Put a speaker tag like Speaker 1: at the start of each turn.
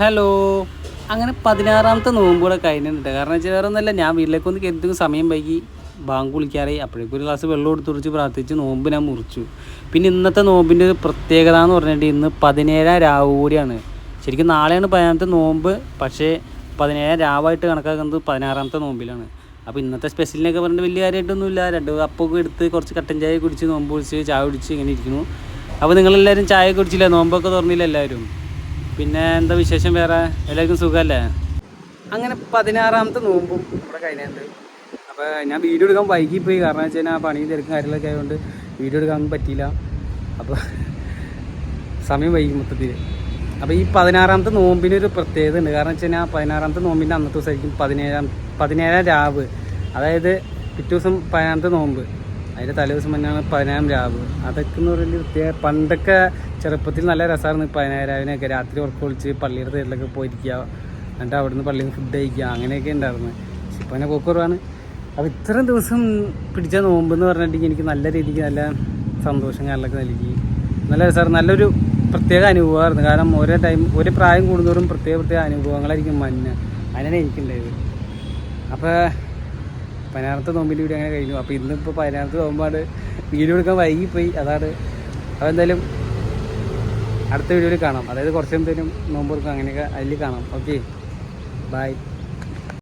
Speaker 1: Hello. അങ്ങനെ പതിനാറാമത്തെ നോമ്പൂടെ കഴിഞ്ഞിട്ടുണ്ട്. കാരണം വെച്ചാൽ വേറെ ഒന്നുമല്ല ഞാൻ വീട്ടിലേക്ക് ഒന്ന് കരുതും സമയം വൈകി ബാങ്ക് കുളിക്കാറായി അപ്പോഴേക്കും ഒരു ഗ്ലാസ് വെള്ളം എടുത്ത് കുറിച്ച് പ്രാർത്ഥിച്ച് നോമ്പ് ഞാൻ മുറിച്ചു. പിന്നെ ഇന്നത്തെ നോമ്പിന്റെ ഒരു പ്രത്യേകത എന്ന് പറഞ്ഞിട്ട് ഇന്ന് പതിനേഴാം രാവ് കൂടിയാണ് ശരിക്കും നാളെയാണ് പതിനാറാമത്തെ നോമ്പ് പക്ഷേ പതിനേഴാം രാവായിട്ട് കണക്കാക്കുന്നത് പതിനാറാമത്തെ നോമ്പിലാണ്. അപ്പോൾ ഇന്നത്തെ സ്പെഷ്യലിനൊക്കെ പറഞ്ഞിട്ട് വലിയ കാര്യമായിട്ടൊന്നുമില്ല. രണ്ട് അപ്പൊക്കെ എടുത്ത് കുറച്ച് കട്ടൻ ചായ കുടിച്ച് നോമ്പ് കുടിച്ച് ചായ കുടിച്ച് ഇങ്ങനെ ഇരിക്കുന്നു. അപ്പോൾ നിങ്ങളെല്ലാവരും ചായ കുടിച്ചില്ല? നോമ്പൊക്കെ തുറന്നില്ല എല്ലാവരും? പിന്നെ എന്താ വിശേഷം വേറെ? എല്ലാവർക്കും സുഖമല്ലേ അങ്ങനെ പതിനാറാമത്തെ നോമ്പും നമ്മുടെ കഴിഞ്ഞുണ്ട് അപ്പോൾ ഞാൻ വീഡിയോ എടുക്കാൻ വൈകി പോയി. കാരണം വെച്ച് കഴിഞ്ഞാൽ പണി തിരക്കും കാര്യങ്ങളൊക്കെ ആയതുകൊണ്ട് വീഡിയോ എടുക്കാൻ പറ്റിയില്ല. അപ്പോൾ സമയം വൈകി മൊത്തത്തിൽ അപ്പോൾ ഈ പതിനാറാമത്തെ നോമ്പിനൊരു പ്രത്യേകത ഉണ്ട്. കാരണം വെച്ച് കഴിഞ്ഞാൽ പതിനാറാമത്തെ നോമ്പിന്റെ അന്നത്തെ ദിവസമായിരിക്കും പതിനേഴാം പതിനേഴാം രാവ്. അതായത് പിറ്റേ ദിവസം പതിനാറാമത്തെ നോമ്പ്. അതിന്റെ തലേ ദിവസം തന്നെയാണ് പതിനേഴാം രാവ്. അതൊക്കെ എന്ന് പറയുന്നത് പ്രത്യേക പണ്ടൊക്കെ ചെറുപ്പത്തിൽ നല്ല രസമായിരുന്നു. പതിനായിരാവിനൊക്കെ രാത്രി ഉറക്കം ഒളിച്ച് പള്ളിയുടെ സൈഡിലൊക്കെ പോയിരിക്കുക. എന്നിട്ട് അവിടുന്ന് പള്ളിയിൽ നിന്ന് ഫുഡ് കഴിക്കുക. അങ്ങനെയൊക്കെ ഉണ്ടായിരുന്നു. പക്ഷെ ഇപ്പം എന്നെ പോക്കുറവാണ് അപ്പോൾ ഇത്രയും ദിവസം പിടിച്ച നോമ്പ് എന്ന് പറഞ്ഞിട്ടുണ്ടെങ്കിൽ എനിക്ക് നല്ല രീതിക്ക് നല്ല സന്തോഷം കാര്യങ്ങളൊക്കെ നൽകി. നല്ല രസമായിരുന്നു. നല്ലൊരു പ്രത്യേക അനുഭവമായിരുന്നു. കാരണം ഓരോ ടൈം ഒരു പ്രായം കൂടുന്നതോറും പ്രത്യേക പ്രത്യേക അനുഭവങ്ങളായിരിക്കും മഞ്ഞ. അങ്ങനെയാണ് എനിക്കുണ്ടായത്. അപ്പോൾ പതിനാറത്തെ നോമ്പിന്റെ വീഡിയോ അങ്ങനെ കഴിഞ്ഞു. അപ്പോൾ ഇന്നിപ്പോൾ പതിനാറത്തെ നോമ്പാണ്. വീഡിയോ എടുക്കാൻ വൈകിപ്പോയി. അതാണ്. അപ്പോൾ എന്തായാലും അടുത്ത വീഡിയോയിൽ കാണാം. അതായത് കുറച്ച് എന്തെങ്കിലും നോമ്പ് കൊടുക്കും അങ്ങനെയൊക്കെ അതിൽ കാണാം. Okay bye